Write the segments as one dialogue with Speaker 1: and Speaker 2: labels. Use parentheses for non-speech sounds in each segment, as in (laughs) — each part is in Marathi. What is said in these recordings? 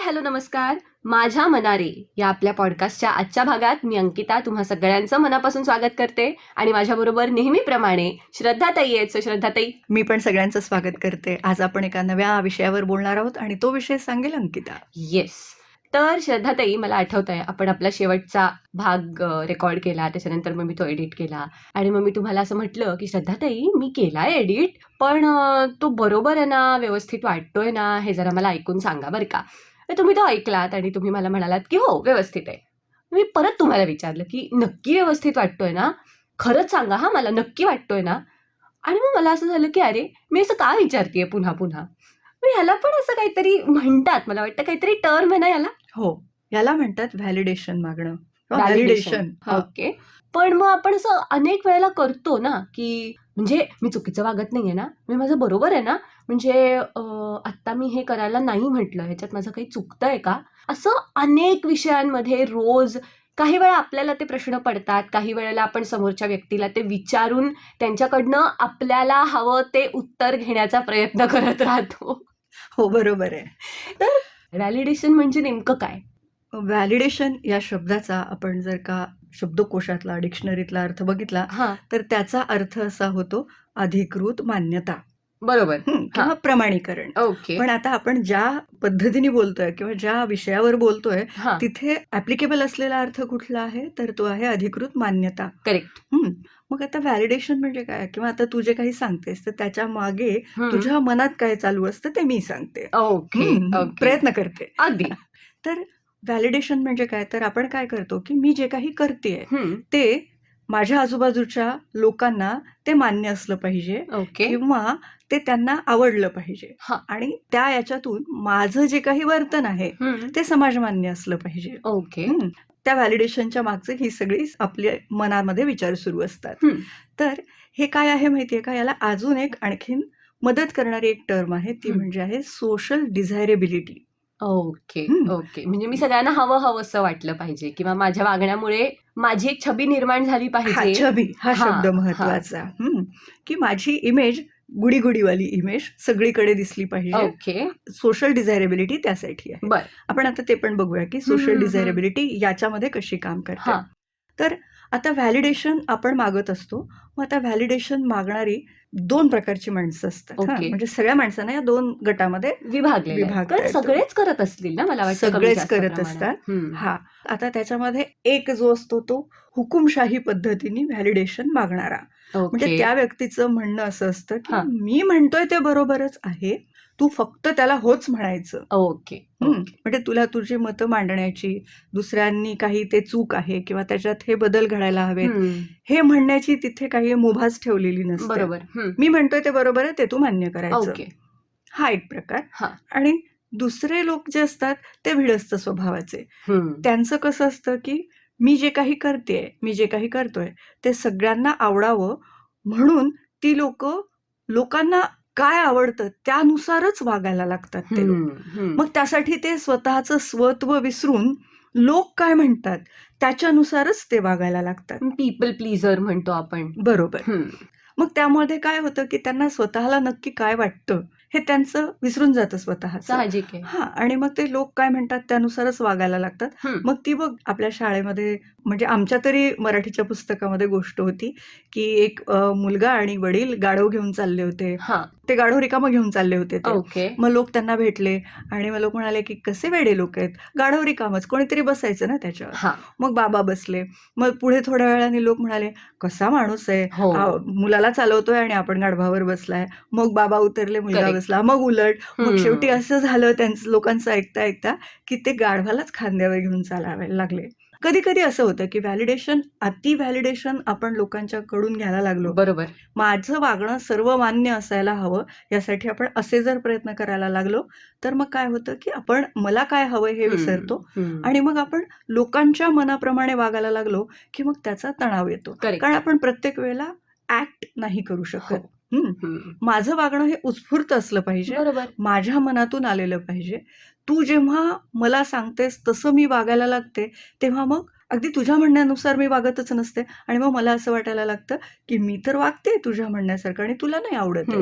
Speaker 1: हॅलो नमस्कार. माझ्या मनारे या आपल्या पॉडकास्टच्या आजच्या भागात मी अंकिता तुम्हा सगळ्यांचं मनापासून स्वागत करते आणि माझ्याबरोबर नेहमीप्रमाणे श्रद्धाताई आहेत. सो श्रद्धाताई.
Speaker 2: मी पण सगळ्यांचं स्वागत करते. आज आपण एका नव्या विषयावर बोलणार आहोत आणि तो विषय सांगेल अंकिता.
Speaker 1: येस तर श्रद्धाताई मला आठवत आहे आपण आपला शेवटचा भाग रेकॉर्ड केला. त्याच्यानंतर मग मी तो एडिट केला. आणि मग मी तुम्हाला असं म्हटलं की श्रद्धाताई मी केला एडिट पण तो बरोबर आहे ना? व्यवस्थित वाटतोय ना? हे जरा मला ऐकून सांगा बरं का. तर तुम्ही तो ऐकलात आणि तुम्ही मला म्हणालात की हो व्यवस्थित आहे. मी परत तुम्हाला विचारलं की नक्की व्यवस्थित वाटतोय ना? खरंच सांगा हा मला नक्की वाटतोय ना? आणि मग मला असं झालं की अरे मी असं का विचारतेय पुन्हा पुन्हा? मग ह्याला पण असं काहीतरी म्हणतात मला वाटतं काहीतरी टर्म आहे ना याला?
Speaker 2: हो याला म्हणतात व्हॅलिडेशन मागणं.
Speaker 1: व्हॅलिडेशन
Speaker 2: व्हॅलिडेशन
Speaker 1: ओके पण मग आपण असं अनेक वेळेला करतो ना की म्हणजे मी चुकीचं वागत नाहीये ना मी माझं बरोबर आहे ना म्हणजे आत्ता मी हे करायला नाही म्हटलं ह्याच्यात माझं काही चुकतंय का? असं अनेक विषयांमध्ये रोज काही वेळा आपल्याला ते प्रश्न पडतात काही वेळेला आपण समोरच्या व्यक्तीला ते विचारून त्यांच्याकडनं आपल्याला हवं ते उत्तर घेण्याचा प्रयत्न करत राहतो.
Speaker 2: हो बरोबर आहे.
Speaker 1: व्हॅलिडेशन म्हणजे नेमकं काय?
Speaker 2: व्हॅलिडेशन या शब्दाचा आपण जर का शब्दकोशातला डिक्शनरीतला अर्थ बघितला तर त्याचा अर्थ असा होतो अधिकृत मान्यता.
Speaker 1: बरोबर.
Speaker 2: किंवा प्रमाणीकरण.
Speaker 1: ओके.
Speaker 2: पण आता आपण ज्या पद्धतीने बोलतोय किंवा ज्या विषयावर बोलतोय तिथे ऍप्लिकेबल असलेला अर्थ कुठला आहे? तर तो आहे अधिकृत मान्यता.
Speaker 1: करेक्ट.
Speaker 2: मग आता व्हॅलिडेशन म्हणजे काय? किंवा आता तू जे काही सांगतेस तर त्याच्यामागे
Speaker 1: तुझ्या
Speaker 2: मनात काय चालू असतं ते मी सांगते. प्रयत्न करते.
Speaker 1: अगदी.
Speaker 2: व्हॅलिडेशन म्हणजे काय? तर आपण काय करतो की मी जे काही करते ते माझ्या आजूबाजूच्या लोकांना ते मान्य असलं पाहिजे
Speaker 1: ओके.
Speaker 2: किंवा ते त्यांना आवडलं पाहिजे. आणि त्या याच्यातून माझं जे काही वर्तन आहे ते समाजमान्य असलं पाहिजे.
Speaker 1: ओके.
Speaker 2: त्या व्हॅलिडेशनच्या मागचे ही सगळी आपल्या मनामध्ये विचार सुरू असतात. तर हे काय आहे माहितीये का? याला अजून एक आणखीन मदत करणारी एक टर्म आहे ती. म्हणजे आहे सोशल डिझायरेबिलिटी
Speaker 1: ओके
Speaker 2: हं.
Speaker 1: ओके. म्हणजे मी सगळ्यांना हवं हवं असं वाटलं पाहिजे किंवा माझ्या वागण्यामुळे माझी एक छबी निर्माण झाली
Speaker 2: हा
Speaker 1: पाहिजे.
Speaker 2: छबी हा
Speaker 1: हा,
Speaker 2: शब्द
Speaker 1: हा.
Speaker 2: महत्त्वाचा हं. की माझी इमेज गुडी गुडीवाली इमेज सगळीकडे दिसली पाहिजे.
Speaker 1: ओके.
Speaker 2: सोशल डिझायरेबिलिटी त्यासाठी आहे.
Speaker 1: बर.
Speaker 2: आपण आता ते पण बघूया की
Speaker 1: हं, हं,
Speaker 2: सोशल
Speaker 1: हं.
Speaker 2: डिझायरेबिलिटी याच्यामध्ये कशी काम करते.
Speaker 1: हा.
Speaker 2: तर आता व्हॅलिडेशन आपण मागत असतो. मग आता व्हॅलिडेशन मागणारी दोन प्रकारची माणसं असतात हा.
Speaker 1: ओके.
Speaker 2: म्हणजे सगळ्या माणसांना या दोन गटामध्ये. विभागता
Speaker 1: कारण
Speaker 2: येतो.
Speaker 1: सगळेच करत असतील ना मला वाटतं कमी
Speaker 2: सगळेच
Speaker 1: जास्त
Speaker 2: करत
Speaker 1: प्रमाणात.
Speaker 2: असतात.
Speaker 1: हा
Speaker 2: आता त्याच्यामध्ये एक जो असतो तो हुकुमशाही पद्धतीने व्हॅलिडेशन मागणारा म्हणजे त्या व्यक्तीचं म्हणणं असं असतं की. मी म्हणतोय ते बरोबरच आहे तू फक्त त्याला होच म्हणायचं
Speaker 1: ओके.
Speaker 2: म्हणजे तुला तुझी मतं मांडण्याची दुसऱ्यांनी काही ते चूक आहे किंवा त्याच्यात हे बदल घडायला हवेत
Speaker 1: हं.
Speaker 2: म्हणण्याची तिथे काही मुभाच ठेवलेली नसते
Speaker 1: बरोबर.
Speaker 2: मी म्हणतोय ते बरोबर आहे ते तू मान्य करायचं
Speaker 1: ओके
Speaker 2: हा एक प्रकार आणि दुसरे लोक जे असतात ते भिडस्त स्वभावाचे. त्यांचं कसं असतं की मी जे काही करते मी जे काही करतोय ते सगळ्यांना आवडावं म्हणून ती लोक लोकांना काय आवडतं त्यानुसारच वागायला लागतात ते लोक. मग त्यासाठी ते स्वतःचं स्वत्व विसरून लोक काय म्हणतात त्याच्यानुसारच ते वागायला लागतात.
Speaker 1: पीपल प्लीजर म्हणतो आपण.
Speaker 2: बरोबर. मग त्यामध्ये काय होतं की त्यांना स्वतःला नक्की काय वाटतं? हे त्यांचं विसरून जातं स्वतःच.
Speaker 1: साहजिक आहे.
Speaker 2: हा आणि मग ते लोक काय म्हणतात त्यानुसारच वागायला लागतात. मग ती बघ आपल्या शाळेमध्ये म्हणजे आमच्या तरी मराठीच्या पुस्तकामध्ये गोष्ट होती की एक मुलगा आणि वडील गाढव घेऊन चालले होते.
Speaker 1: हा.
Speaker 2: ते गाढव रिकामं घेऊन चालले होते ते.
Speaker 1: ओके.
Speaker 2: मग लोक त्यांना भेटले आणि मग लोक म्हणाले की कसे वेडे लोक आहेत. गाढव रिकामच. कोणीतरी बसायचं ना त्याच्यावर. मग बाबा बसले. मग पुढे थोड्या वेळाने लोक म्हणाले कसा माणूस आहे.
Speaker 1: हो.
Speaker 2: मुलाला चालवतोय आणि आपण गाढवावर बसलाय. मग बाबा उतरले मुलगा. बसला मग उलट मग. शेवटी असं झालं त्यांचं लोकांचं ऐकता ऐकता की ते गाढवालाच खांद्यावर घेऊन चालावे लागले कधी कधी असं होतं की व्हॅलिडेशन अति व्हॅलिडेशन आपण लोकांच्या कडून घ्यायला लागलो
Speaker 1: बरोबर
Speaker 2: माझं वागणं सर्व मान्य असायला हवं यासाठी आपण असे जर प्रयत्न करायला लागलो तर मग काय होतं की आपण मला काय हवं हे विसरतो. आणि मग आपण लोकांच्या मनाप्रमाणे वागायला लागलो की मग त्याचा तणाव येतो. कारण आपण प्रत्येक वेळेला ऍक्ट नाही करू शकत.
Speaker 1: हं.
Speaker 2: माझं वागणं हे उत्स्फूर्त असलं पाहिजे. माझ्या मनातून आलेलं पाहिजे. तू जेव्हा मला सांगतेस तसं मी वागायला लागते तेव्हा मग अगदी तुझ्या म्हणण्यानुसार मी वागतच नसते आणि मग मला असं वाटायला लागतं की मी तर वागते तुझ्या म्हणण्यासारखं आणि तुला नाही आवडत.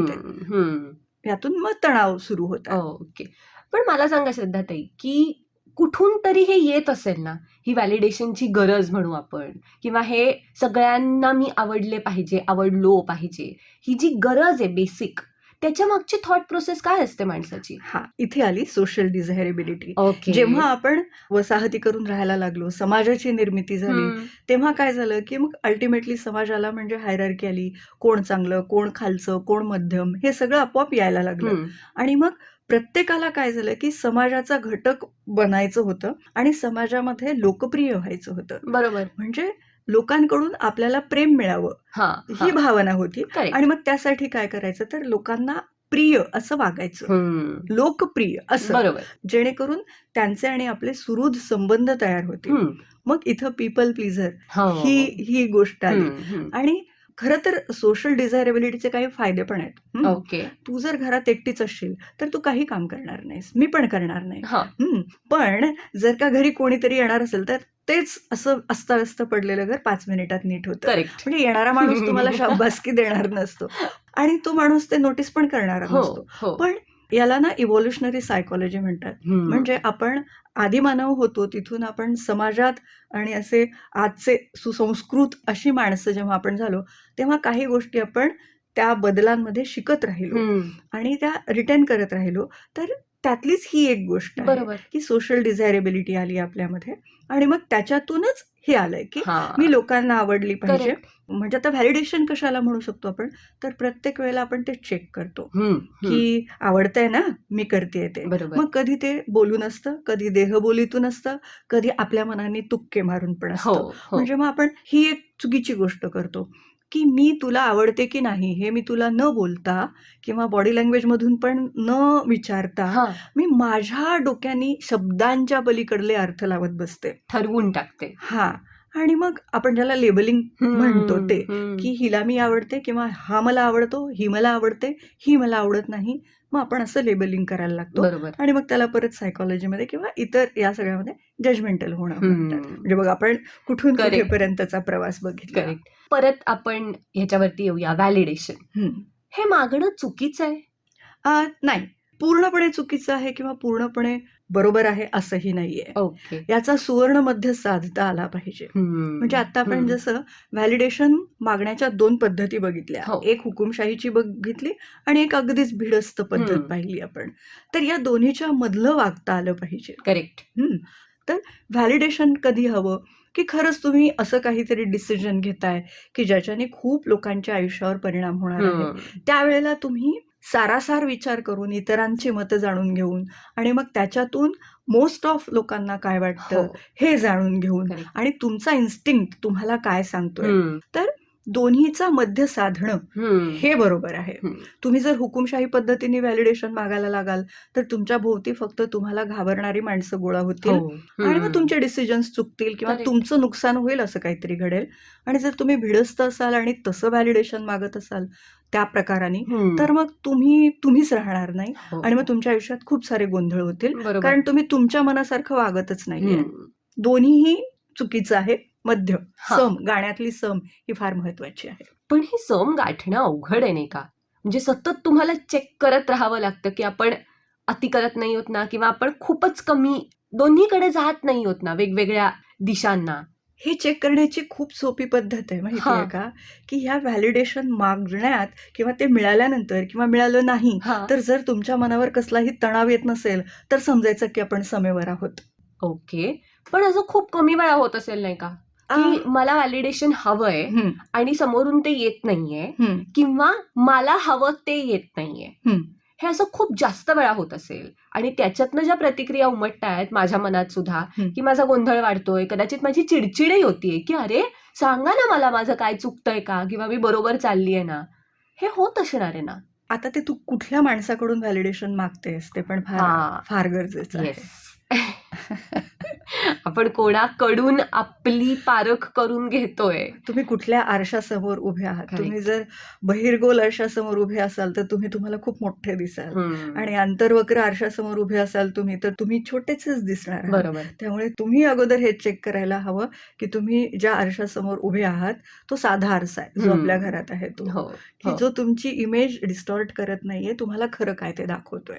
Speaker 2: यातून मग तणाव सुरू होतात.
Speaker 1: ओके. पण मला सांगा श्रद्धाताई की कुठून तरी हे येत असेल ना ही व्हॅलिडेशनची गरज म्हणू आपण. किंवा हे सगळ्यांना मी आवडले पाहिजे आवडलो पाहिजे. ही जी गरज आहे बेसिक त्याच्या मागची थॉट प्रोसेस काय असते माणसाची?
Speaker 2: हा इथे आली सोशल डिझायरेबिलिटी
Speaker 1: ओके
Speaker 2: जेव्हा आपण वसाहती करून राहायला लागलो समाजाची निर्मिती झाली तेव्हा काय झालं की मग अल्टिमेटली समाजाला म्हणजे हायरार्की आली. कोण चांगलं कोण खालचं कोण मध्यम हे सगळं आपोआप यायला लागलं. आणि मग प्रत्येकाला काय झालं की समाजाचा घटक बनायचं होतं आणि समाजामध्ये लोकप्रिय व्हायचं होतं.
Speaker 1: बरोबर.
Speaker 2: म्हणजे लोकांकडून आपल्याला प्रेम मिळावं
Speaker 1: हा
Speaker 2: ही भावना होती आणि मग त्यासाठी काय करायचं तर लोकांना प्रिय असं वागायचं. लोकप्रिय असं.
Speaker 1: बरोबर.
Speaker 2: जेणेकरून त्यांचे आणि आपले सुहृद संबंध तयार होतील.
Speaker 1: हम्म.
Speaker 2: मग इथं पीपल प्लीझर
Speaker 1: हो.
Speaker 2: ही ही गोष्ट आली. आणि खरं तर सोशल डिझायरेबिलिटीचे काही फायदे पण आहेत?
Speaker 1: ओके.
Speaker 2: तू जर घरात एकटीच असशील तर तू काही काम करणार नाहीस. मी पण करणार नाही. पण जर का घरी कोणीतरी येणार असेल तर तेच असं अस्ताव्यस्त पडलेलं घर पाच मिनिटात नीट होतं. म्हणजे येणारा माणूस तुम्हाला (laughs) शाबासकी देणार नसतो. आणि तो माणूस ते नोटीस पण करणारा
Speaker 1: हो
Speaker 2: नसतो.
Speaker 1: हो.
Speaker 2: पण याला ना इव्होल्युशनरी सायकोलॉजी म्हणतात. म्हणजे आपण आदिमानव होतो तिथून आपण समाजात आणि असे आजचे सुसंस्कृत अशी माणसं जेव्हा आपण झालो तेव्हा काही गोष्टी आपण त्या बदलांमध्ये शिकत राहिलो. आणि त्या रिटर्न करत राहिलो तर त्यातलीच ही एक गोष्ट
Speaker 1: बरोबर.
Speaker 2: की सोशल डिझायरेबिलिटी आली आपल्यामध्ये आणि मग त्याच्यातूनच हे आलंय की मी लोकांना आवडली पाहिजे. म्हणजे आता व्हॅलिडेशन कशाला म्हणू शकतो आपण? तर प्रत्येक वेळेला आपण ते चेक करतो. की आवडतंय ना? मी करते ते. मग कधी ते बोलून असतं कधी देहबोलीतून असतं कधी आपल्या मनाने तुक्के मारून पण
Speaker 1: हो
Speaker 2: असतं.
Speaker 1: हो.
Speaker 2: म्हणजे मग आपण ही एक चुकीची गोष्ट करतो. की मी तुला आवडते की नाही हे मी तुला न बोलता किंवा बॉडी लँग्वेज मधून पण न विचारता मी माझ्या डोक्यानी शब्दांच्या पलीकडले अर्थ लावत बसते.
Speaker 1: ठरवून टाकते.
Speaker 2: हा. आणि मग आपण ज्याला लेबलिंग म्हणतो ते. की हिला मी आवडते किंवा हा मला आवडतो ही मला आवडते ही मला आवडत नाही मग आपण असं लेबलिंग करायला लागतो. आणि मग त्याला परत सायकोलॉजीमध्ये किंवा इतर या सगळ्यामध्ये जजमेंटल होणं म्हणजे बघ आपण कुठून. कुठेपर्यंतचा प्रवास बघितला.
Speaker 1: परत आपण ह्याच्यावरती येऊया व्हॅलिडेशन. हे मागणं चुकीचं आहे?
Speaker 2: नाही. पूर्णपणे चुकीचं आहे किंवा पूर्णपणे बरोबर आहे असंही नाहीये.
Speaker 1: ओके.
Speaker 2: याचा सुवर्ण मध्य साधता आला पाहिजे. म्हणजे आता आपण जसं व्हॅलिडेशन मागण्याच्या दोन पद्धती बघितल्या.
Speaker 1: हो.
Speaker 2: एक हुकुमशाहीची बघितली आणि एक अगदीच भिडस्त पद्धत. पाहिली आपण. तर या दोन्हीच्या मधलं वागता आलं पाहिजे.
Speaker 1: करेक्ट.
Speaker 2: तर व्हॅलिडेशन कधी हवं? की खरंच तुम्ही असं काहीतरी डिसिजन घेताय की ज्याच्याने खूप लोकांच्या आयुष्यावर परिणाम होणार आहे. त्यावेळेला तुम्ही सारासार विचार करून इतरांची मतं जाणून घेऊन आणि मग त्याच्यातून मोस्ट ऑफ लोकांना काय वाटतं
Speaker 1: हो
Speaker 2: हे जाणून घेऊन. आणि तुमचा इन्स्टिंक्ट तुम्हाला काय सांगतोय
Speaker 1: हम्म,
Speaker 2: दोन्हीचा मध्य साधणं हे बरोबर आहे. तुम्ही जर हुकुमशाही पद्धतीने व्हॅलिडेशन मागायला लागाल तर तुमच्या भोवती फक्त तुम्हाला घाबरणारी माणसं गोळा होतील
Speaker 1: हो,
Speaker 2: आणि. मग तुमचे डिसिजन्स चुकतील किंवा. तुमचं नुकसान होईल असं काहीतरी घडेल आणि जर तुम्ही भिडस्त असाल आणि तसं व्हॅलिडेशन मागत असाल त्या प्रकाराने. तर मग तुम्ही तुम्हीच राहणार नाही.
Speaker 1: हो.
Speaker 2: आणि मग तुमच्या आयुष्यात खूप सारे गोंधळ होतील. कारण तुम्ही तुमच्या मनासारखं वागतच नाहीये. दोन्हीही चुकीचं आहे. मध्य. सम. गाण्यातली सम ही फार महत्वाची आहे.
Speaker 1: पण ही सम गाठणं अवघड आहे नाही का? म्हणजे सतत तुम्हाला चेक करत राहावं लागतं की आपण अति करत नाही होत ना किंवा आपण खूपच कमी दोन्हीकडे जात नाही होत ना वेगवेगळ्या दिशांना.
Speaker 2: हे चेक करण्याची खूप सोपी पद्धत आहे माहिती आहे. का? की ह्या व्हॅलिडेशन मागण्यात किंवा ते मिळाल्यानंतर किंवा मिळालं नाही तर जर तुमच्या मनावर कसलाही तणाव येत नसेल तर समजायचं की आपण समेवर आहोत.
Speaker 1: ओके. पण असं खूप कमी वेळा होत असेल नाही का? की मला व्हॅलिडेशन हवंय आणि समोरून ते येत नाहीये किंवा मला हवं ते येत नाहीये. हे असं खूप जास्त वेळा होत असेल. आणि त्याच्यातनं ज्या प्रतिक्रिया उमटतायत माझ्या मनात सुद्धा. की माझा गोंधळ वाढतोय कदाचित माझी चिडचिडही होतीये की अरे सांगा ना मला माझं काय चुकतंय का किंवा मी बरोबर चाललीये ना. हे होत असणार आहे ना.
Speaker 2: आता ते तू कुठल्या माणसाकडून व्हॅलिडेशन मागतेस ते पण फार. फार गरजेचं आहे. (laughs)
Speaker 1: आपण कोणाकडून आपली पारख करून घेतोय
Speaker 2: तुम्ही कुठल्या आरशासमोर उभे आहात. तुम्ही जर बहिर्गोल आरशासमोर उभे असाल तर तुम्ही तुम्हाला खूप मोठे दिसाल. आणि आंतरवक्र आरशासमोर उभे असाल तुम्ही तर तुम्ही छोटेच दिसणार.
Speaker 1: बरोबर
Speaker 2: त्यामुळे तुम्ही अगोदर हे चेक करायला हवं की तुम्ही ज्या आरशासमोर उभे आहात तो साधा आरसा आहे जो. आपल्या घरात आहे तो
Speaker 1: हो
Speaker 2: की
Speaker 1: हो.
Speaker 2: जो तुमची इमेज डिस्टॉर्ट करत नाहीये तुम्हाला खरं काय ते दाखवतोय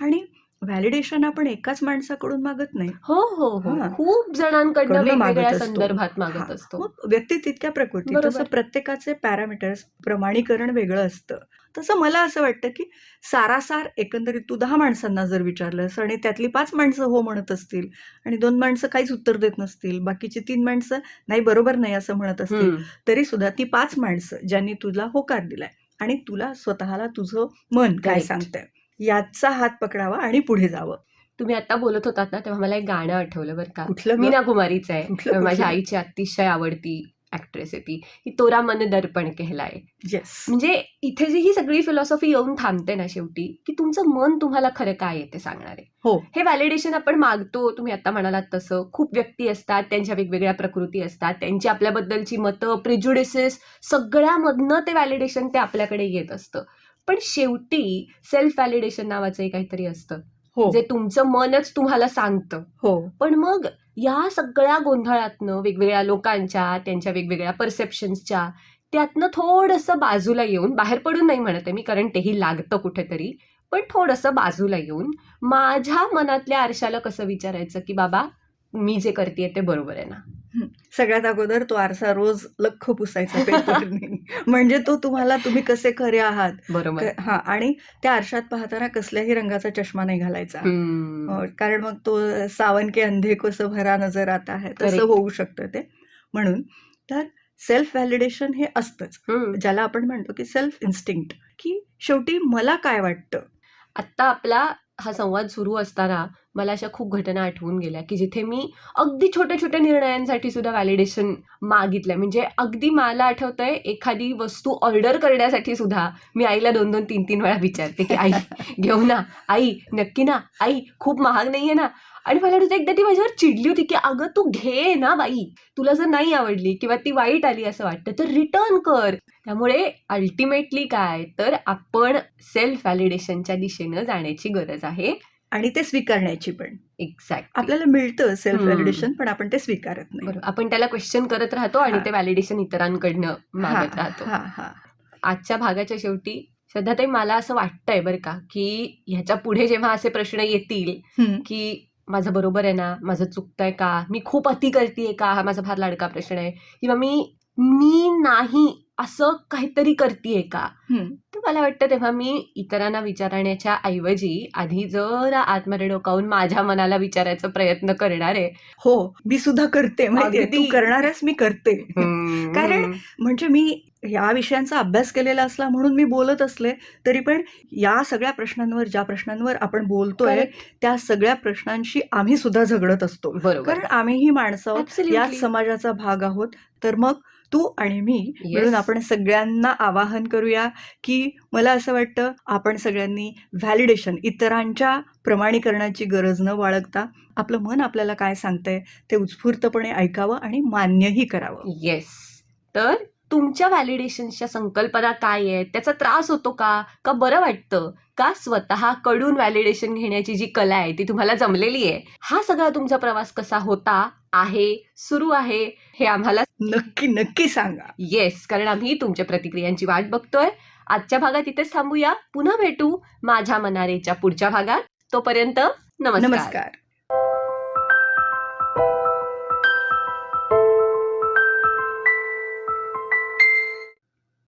Speaker 2: आणि व्हॅलिडेशन आपण एकाच माणसाकडून मागत नाही
Speaker 1: हो हो हो. खूप जणांकडनं वेगवेगळ्या. संदर्भात मागत. असतो
Speaker 2: व्यक्ती तितक्या प्रकृती. तसं प्रत्येकाचे पॅरामीटर्स प्रमाणीकरण वेगळं असतं तसं मला असं वाटतं की सारासार एकंदरीत तू दहा माणसांना जर विचारलंस आणि त्यातली पाच माणसं हो म्हणत असतील आणि दोन माणसं काहीच उत्तर देत नसतील बाकीची तीन माणसं नाही बरोबर नाही असं म्हणत असतील. तरी सुद्धा ती पाच माणसं ज्यांनी तुला होकार दिलाय आणि तुला स्वतःला तुझं मन काय. सांगतंय याचा हात पकडावा आणि पुढे जावं.
Speaker 1: तुम्ही आता बोलत होतात ना तेव्हा मला एक गाणं आठवलं बरं का.
Speaker 2: कुठलं?
Speaker 1: मीना कुमारीचं आहे. माझ्या? आईची अतिशय आवडती ऍक्ट्रेस आहे ती. ही तोरा मन दर्पण कहलाय.
Speaker 2: येस
Speaker 1: म्हणजे इथे जी ही सगळी फिलॉसॉफी येऊन थांबते ना शेवटी की तुमचं मन तुम्हाला खरं काय आहे ते सांगणार? आहे
Speaker 2: हो.
Speaker 1: हे व्हॅलिडेशन आपण मागतो तुम्ही आता म्हणालात तसं. खूप व्यक्ती असतात त्यांच्या वेगवेगळ्या प्रकृती असतात त्यांची आपल्याबद्दलची मतं प्रिज्युडिसेस सगळ्यामधनं ते व्हॅलिडेशन ते आपल्याकडे येत असतं. पण शेवटी सेल्फ व्हॅलिडेशन नावाचं काहीतरी असतं.
Speaker 2: हो.
Speaker 1: जे तुमचं मनच तुम्हाला सांगतं.
Speaker 2: हो.
Speaker 1: पण मग या सगळ्या गोंधळातनं वेगवेगळ्या लोकांच्या त्यांच्या वेगवेगळ्या परसेप्शन्सच्या त्यातनं थोडंसं बाजूला येऊन बाहेर पडून नाही म्हणत आहे मी कारण तेही लागतं कुठेतरी पण थोडंसं बाजूला येऊन माझ्या मनातल्या आरशाला कसं विचारायचं की बाबा मी जे करते ते बरोबर आहे ना?
Speaker 2: सगळ्यात अगोदर तो आरसा रोज लख पुसायचा पेपरने (laughs) म्हणजे तो तुम्हाला तुम्ही कसे खरे आहात?
Speaker 1: बरोबर.
Speaker 2: हा आणि त्या आरशात पाहताना कसल्याही रंगाचा चष्मा नाही घालायचा. कारण मग तो सावन के अंधे कसं भरा नजर आता आहे तसं. होऊ शकतं ते. म्हणून तर सेल्फ व्हॅलिडेशन हे असतंच. ज्याला आपण म्हणतो की सेल्फ इन्स्टिंक्ट की शेवटी मला काय वाटतं?
Speaker 1: आत्ता आपला हा संवाद सुरू असताना मला अशा खूप घटना आठवून गेल्या की जिथे मी अगदी छोट्या छोट्या निर्णयांसाठी सुद्धा व्हॅलिडेशन मागितलंय. म्हणजे अगदी मला आठवतंय एखादी वस्तू ऑर्डर करण्यासाठी सुद्धा मी आईला दोन दोन तीन तीन वेळा विचारते की आई (laughs) घेऊ ना आई नक्की ना आई खूप महाग नाहीये ना? आणि मला वाटतं एकदा ती माझ्यावर चिडली होती की अगं तू घे ना बाई तुला जर नाही आवडली किंवा ती वाईट आली असं वाटतं तर रिटर्न कर. त्यामुळे अल्टिमेटली काय तर आपण सेल्फ व्हॅलिडेशनच्या दिशेनं जाण्याची गरज आहे.
Speaker 2: आणि ते स्वीकारण्याची पण
Speaker 1: एक्झॅक्ट
Speaker 2: आपल्याला मिळतं सेल्फ. व्हॅलिडेशन पण आपण ते स्वीकारत नाही
Speaker 1: बरोबर आपण त्याला क्वेश्चन करत राहतो आणि. ते व्हॅलिडेशन इतरांकडनं मागत राहतो
Speaker 2: हा, हा.
Speaker 1: आजच्या भागाच्या शेवटी सध्या मला असं वाटतंय बरं का की ह्याच्या पुढे जेव्हा असे प्रश्न येतील. की माझं बरोबर आहे ना माझं चुकतंय का मी खूप अति करतेय का हा माझा फार लाडका प्रश्न आहे किंवा मी मी नाही असं काहीतरी करतेय का. तर मला वाटतं तेव्हा मी इतरांना विचारण्याच्या ऐवजी आधी जरा आतमध्ये डोकावून माझ्या मनाला विचारायचा प्रयत्न करणार आहे.
Speaker 2: हो मी सुद्धा करते. तू करणारच मी करते.
Speaker 1: कारण
Speaker 2: म्हणजे मी या विषयांचा अभ्यास केलेला असला म्हणून मी बोलत असले तरी पण या सगळ्या प्रश्नांवर ज्या प्रश्नांवर आपण बोलतोय त्या सगळ्या प्रश्नांशी आम्ही सुद्धा झगडत असतो.
Speaker 1: बरोबर.
Speaker 2: कारण आम्हीही माणसं. या समाजाचा भाग आहोत तर मग तू आणि मी
Speaker 1: Yes.
Speaker 2: मिळून आपण सगळ्यांना आवाहन करूया की मला असं वाटतं आपण सगळ्यांनी व्हॅलिडेशन इतरांच्या प्रमाणीकरणाची गरज न बाळगता आपलं मन आपल्याला काय सांगतंय ते उत्स्फूर्तपणे ऐकावं आणि मान्यही करावं
Speaker 1: येस तर तुमच्या व्हॅलिडेशनच्या संकल्पना काय आहेत? त्याचा त्रास होतो का? का बरं वाटतं? का स्वतः कडून व्हॅलिडेशन घेण्याची जी कला आहे ती तुम्हाला जमलेली आहे? हा सगळा तुमचा प्रवास कसा होता? आहे? सुरू आहे? हे आम्हाला
Speaker 2: नक्की नक्की सांगा.
Speaker 1: येस कारण आम्ही तुमच्या प्रतिक्रियांची वाट बघतोय. आजच्या भागात इथेच थांबूया. पुन्हा भेटू माझ्या मनारेच्या पुढच्या भागात. तोपर्यंत नमस्कार.
Speaker 2: नमस्कार.